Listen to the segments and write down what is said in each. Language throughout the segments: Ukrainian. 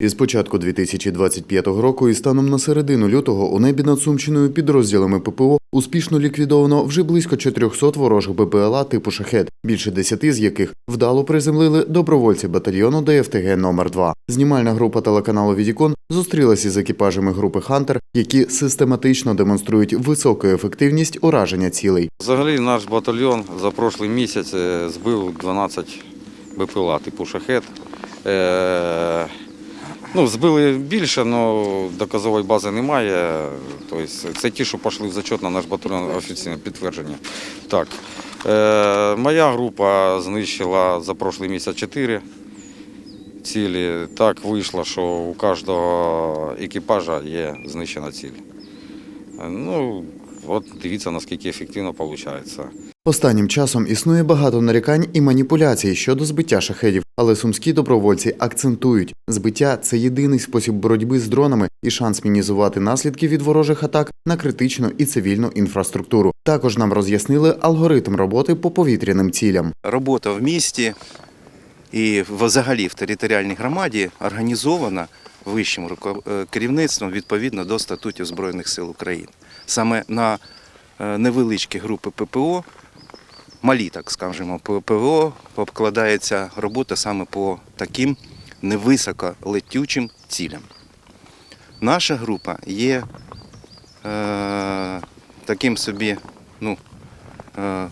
Із початку 2025 року і станом на середину лютого у небі над Сумщиною підрозділами ППО успішно ліквідовано вже близько 400 ворожих БПЛА типу «Шахет», більше 10 з яких вдало приземлили добровольці батальйону ДФТГ номер 2 Знімальна група телеканалу Відікон зустрілася з екіпажами групи «Хантер», які систематично демонструють високу ефективність ураження цілей. Взагалі наш батальйон за прошлий місяць е, збив 12 БПЛА типу шахет. Ну, збили більше, але доказової бази немає. Тобто, це ті, що пішли в зачет на наш батальйон офіційне підтвердження. Так. Е, моя група знищила за прошлий місяць 4 цілі. Так вийшло, що у кожного екіпажа є знищена ціль. Ну, от дивіться, наскільки ефективно виходить. Останнім часом існує багато нарікань і маніпуляцій щодо збиття шахедів, але сумські добровольці акцентують, збиття це єдиний спосіб боротьби з дронами і шанс мінізувати наслідки від ворожих атак на критичну і цивільну інфраструктуру. Також нам роз'яснили алгоритм роботи по повітряним цілям. робота в місті і взагалі в територіальній громаді організована вищим е, керівництвом відповідно до статутів Збройних сил України. Саме на е, невеличкі групи ППО, малі, так скажемо, ППО покладається робота саме по таким невисоколетючим цілям. Наша група є е, таким собі, ну, е,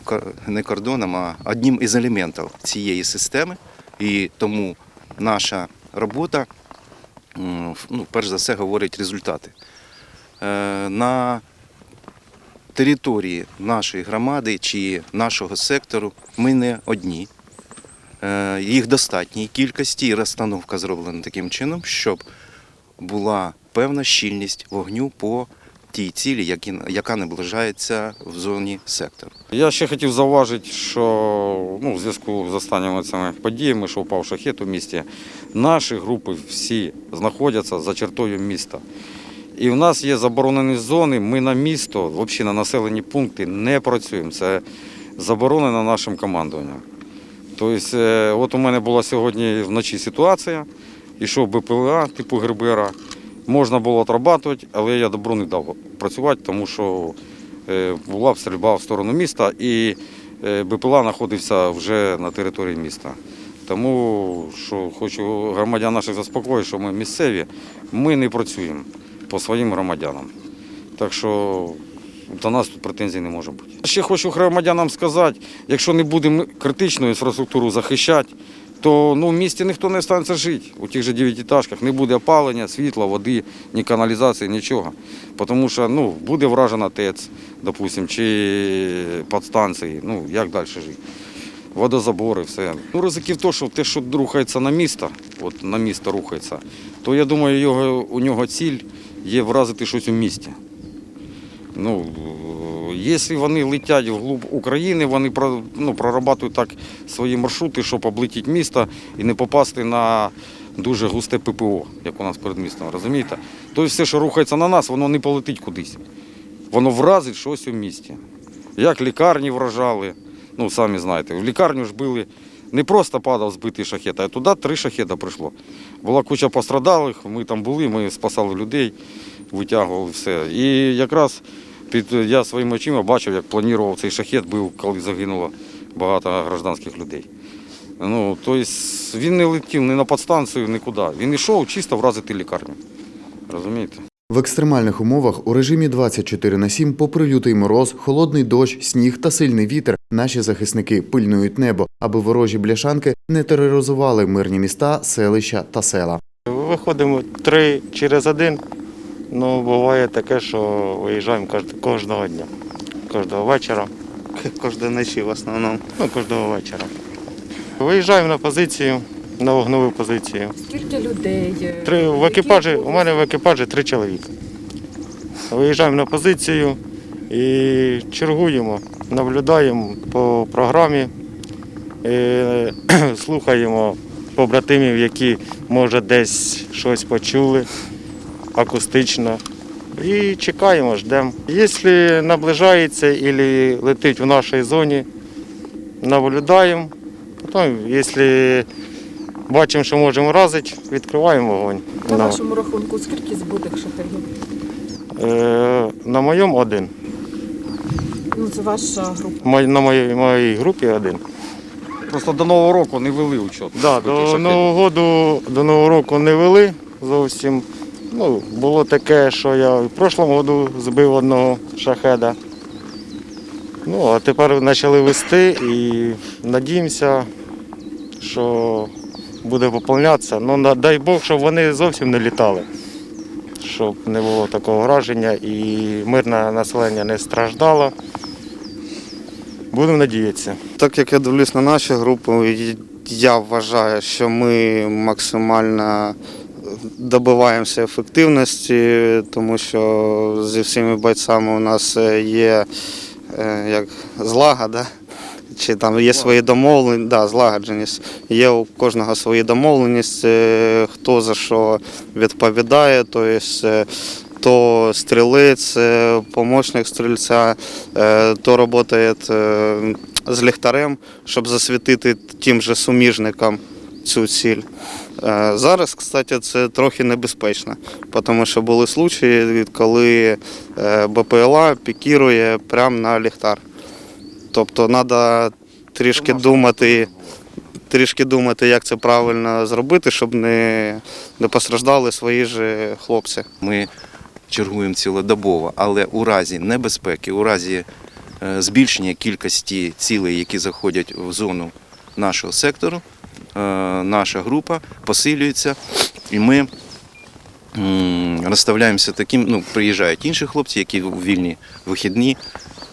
не кордоном, а одним із елементів цієї системи. І тому наша робота, ну, перш за все, говорить результати. Е, На території нашої громади чи нашого сектору ми не одні. Е, Їх достатній кількості і розстановка зроблена таким чином, щоб була певна щільність вогню по тій цілі, яка наближається в зоні сектору. Я ще хотів зауважити, що ну, в зв'язку з останніми цими подіями, що впав шахет у місті, наші групи всі знаходяться за чертою міста. І в нас є заборонені зони, ми на місто, взагалі на населені пункти не працюємо. Це заборонено нашим командуванням. Тобто, е, от у мене була сьогодні вночі ситуація, ішов БПЛА типу Гербера. Можна було отрабатувати, але я добру не дав працювати, тому що е, була б стрільба в сторону міста і е, БПЛА знаходився вже на території міста. Тому що хочу громадян наших заспокоїти, що ми місцеві, ми не працюємо по своїм громадянам. Так що до нас тут претензій не може бути. Ще хочу громадянам сказати, якщо не будемо критичну інфраструктуру захищати, то ну, в місті ніхто не станеться жити. У тих же дев'ятиэтажках не буде опалення, світла, води, ні каналізації, нічого. Тому що ну, буде вражена ТЕЦ, допустим, чи підстанції, ну як далі жити. Водозабори, все. Ну, ризики в тому, що те, що рухається на місто, от на місто рухається, то я думаю, його, у нього ціль є вразити щось у місті. Ну, якщо вони летять вглуб України, вони ну, прорабатують так свої маршрути, щоб облетіти місто і не попасти на дуже густе ППО, як у нас перед містом, розумієте? Тобто все, що рухається на нас, воно не полетить кудись. Воно вразить щось у місті. Як лікарні вражали, ну самі знаєте, в лікарню ж били. Не просто падав збитий шахет, а туди три шахеда прийшло. Була куча пострадалих, ми там були, ми спасали людей, витягували все. І якраз під, я своїми очима бачив, як планував цей шахет, був, коли загинуло багато гражданських людей. Ну, тобто він не летів ні на підстанцію, нікуди. Він йшов чисто вразити лікарню. Розумієте? В екстремальних умовах у режимі 24 на 7, попри лютий мороз, холодний дощ, сніг та сильний вітер, наші захисники пильнують небо, аби ворожі бляшанки не тероризували мирні міста, селища та села. Виходимо три через один. Ну, буває таке, що виїжджаємо кожного дня, кожного вечора. Кожної ночі в основному. Ну, кожного вечора. Виїжджаємо на позицію, на вогнову позицію. Скільки людей? Три, в екіпажі, у мене в екіпажі три чоловіка. Виїжджаємо на позицію і чергуємо, наблюдаємо по програмі, е, слухаємо побратимів, які, може, десь щось почули акустично. І чекаємо, ждемо. Якщо наближається або летить в нашій зоні, наблюдаємо. Потім, якщо бачимо, що можемо вразити, відкриваємо вогонь. На вашому рахунку скільки збитих шахедів? е, на моєму один. Ну, це ваша група. На моїй, моїй групі один. Просто до Нового року не вели учет. Да, до. Нового року, до Нового року не вели зовсім. Ну, було таке, що я в прошлому году збив одного шахеда. Ну, а тепер почали вести і надіємося, що буде поповнятися. Ну, дай Бог, щоб вони зовсім не літали. Щоб не було такого враження і мирне населення не страждало. Будемо надіятися. Так як я дивлюсь на наші групи, я вважаю, що ми максимально добиваємося ефективності, тому що зі всіма бойцями у нас е, є е, як злагода. Чи там є свої домовленості, да, злагодженість. Є у кожного свої домовленості, е, хто за що відповідає. Тобто, то стрілець, помощник стрільця, е, то працює е, з ліхтарем, щоб засвітити тим же суміжникам цю ціль. Е, Зараз, кстати, це трохи небезпечно, тому що були случаї, коли е, БПЛА пікірує прямо на ліхтар. Тобто треба трішки думати, трішки думати, як це правильно зробити, щоб не, не постраждали свої ж хлопці. Ми чергуємо цілодобово, але у разі небезпеки, у разі е, збільшення кількості цілей, які заходять в зону нашого сектору, е, наша група посилюється, і ми розставляємося таким, ну, приїжджають інші хлопці, які у вільні вихідні,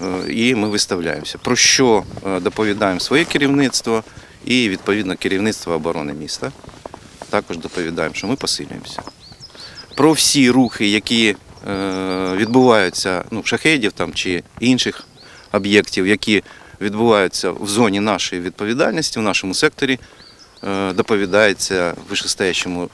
е, і ми виставляємося. Про що доповідаємо своє керівництво і відповідно керівництво оборони міста. Також доповідаємо, що ми посилюємося про всі рухи, які е, відбуваються ну, шахедів там, чи інших об'єктів, які відбуваються в зоні нашої відповідальності, в нашому секторі, е, доповідається вищестоящому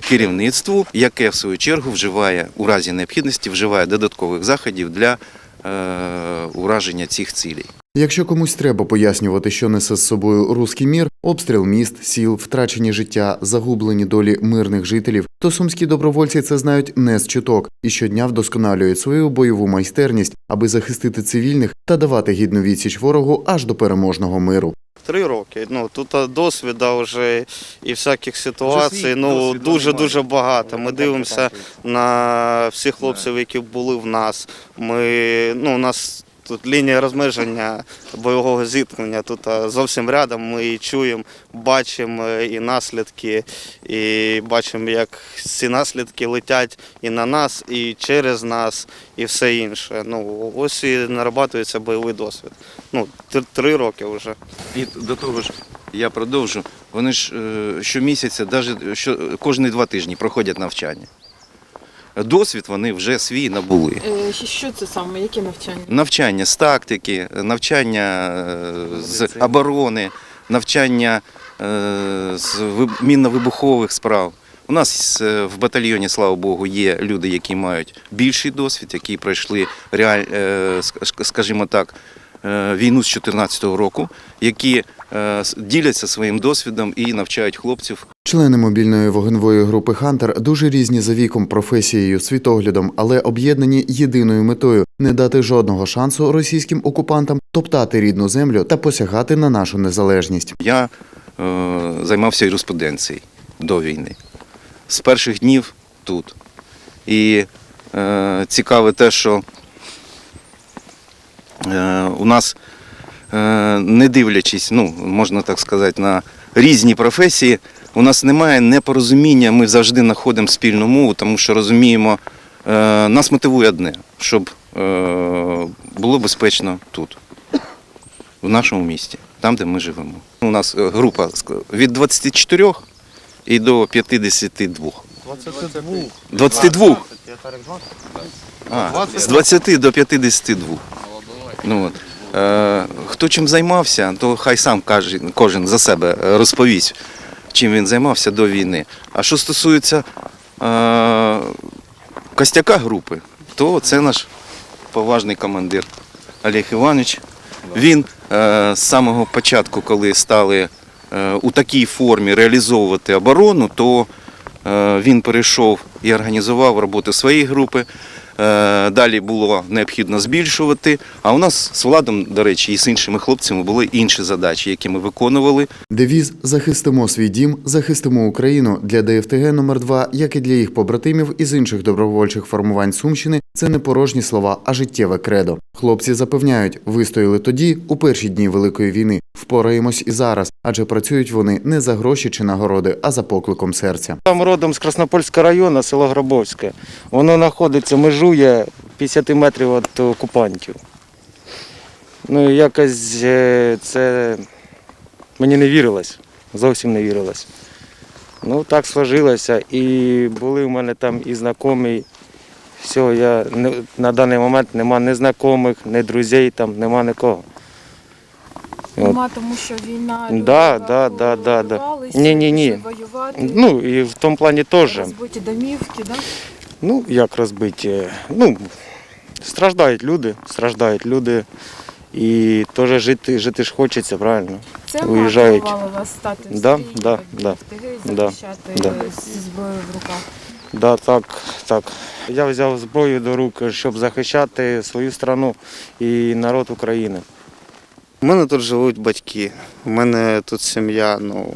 керівництву, яке в свою чергу вживає у разі необхідності вживає додаткових заходів для е, ураження цих цілей. Якщо комусь треба пояснювати, що несе з собою руський мір, обстріл міст, сіл, втрачені життя, загублені долі мирних жителів, то сумські добровольці це знають не з чуток і щодня вдосконалюють свою бойову майстерність, аби захистити цивільних та давати гідну відсіч ворогу аж до переможного миру. Три роки. Ну тут досвіда вже і всяких ситуацій. Ну дуже дуже багато. Ми дивимося на всіх хлопців, які були в нас. Ми ну у нас. Тут лінія розмеження бойового зіткнення. Тут зовсім рядом ми і чуємо, бачимо е, і наслідки, і бачимо, як ці наслідки летять і на нас, і через нас, і все інше. Ну ось і нарабатується бойовий досвід. Ну, три- роки вже. І до того ж, я продовжу. Вони ж е, щомісяця, навіть що кожні два тижні проходять навчання. Досвід вони вже свій набули. Е, Що це саме? Які навчання? Навчання з тактики, навчання е, з оборони, навчання е, з ви- мінно-вибухових справ. У нас в батальйоні, слава Богу, є люди, які мають більший досвід, які пройшли реаль, скажімо так, війну з 2014 року, які е, діляться своїм досвідом і навчають хлопців Члени мобільної вогневої групи Хантер дуже різні за віком, професією, світоглядом, але об'єднані єдиною метою не дати жодного шансу російським окупантам топтати рідну землю та посягати на нашу незалежність. Я е, займався юриспруденцією до війни. З перших днів тут. І е, цікаве те, що е, у нас, е, не дивлячись, ну, можна так сказати, на різні професії, у нас немає непорозуміння, ми завжди знаходимо спільну мову, тому що розуміємо, е, нас мотивує одне, щоб е, було безпечно тут в нашому місті, там, де ми живемо. У нас е, група від 24 і до 52. 22. А, з 20 до 52. Ну, от. Е, хто чим займався, то хай сам каже, кожен за себе е, розповість, чим він займався до війни. А що стосується е, костяка групи, то це наш поважний командир Олег Іванович. Він е, з самого початку, коли стали е, у такій формі реалізовувати оборону, то е, він перейшов і організував роботу своєї групи. Е, Далі було необхідно збільшувати. А у нас з владом, до речі, і з іншими хлопцями були інші задачі, які ми виконували. Девіз Захистимо свій дім, захистимо Україну для ДФТГ номер 2 як і для їх побратимів із інших добровольчих формувань Сумщини, це не порожні слова, а життєве кредо. Хлопці запевняють, вистояли тоді, у перші дні Великої війни. Впораємось і зараз, адже працюють вони не за гроші чи нагороди, а за покликом серця. Там родом з Краснопольського району, село Гробовське. Воно знаходиться, межує 50 метрів від окупантів. Ну, якось е, це мені не вірилось, зовсім не вірилось. Ну, так сложилося. І були в мене там і знайомі. Все, я на даний момент нема ні знайомих, ні друзів, там нема нікого. Нема, тому що війна. Да, да, да, да, да. Ні-ні-ні. воювати. Ну, і в тому плані теж. Розбиті домівки, да? Ну, як розбиті? Ну, страждають люди, страждають люди. І теж жити, жити ж хочеться, правильно? Це Виїжджають. мотивувало вас стати в Да, стрій, да, да, да, захищати да. зі зброєю в руках. Да, так, так. Я взяв зброю до рук, щоб захищати свою страну і народ України. У мене тут живуть батьки, у мене тут сім'я. Ну,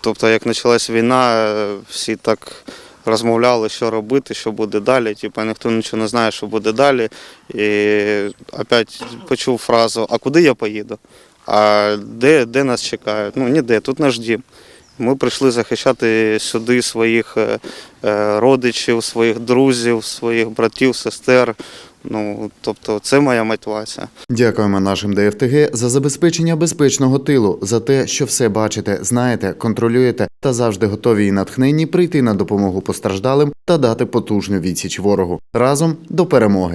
тобто, як почалась війна, всі так розмовляли, що робити, що буде далі. Типа ніхто нічого не знає, що буде далі. І опять почув фразу: А куди я поїду? А де, де нас чекають? Ну ніде, тут наш дім. Ми прийшли захищати сюди своїх е, е, родичів, своїх друзів, своїх братів, сестер. Ну, тобто, це моя мотивація. Дякуємо нашим ДФТГ за забезпечення безпечного тилу, за те, що все бачите, знаєте, контролюєте та завжди готові і натхненні прийти на допомогу постраждалим та дати потужну відсіч ворогу разом до перемоги.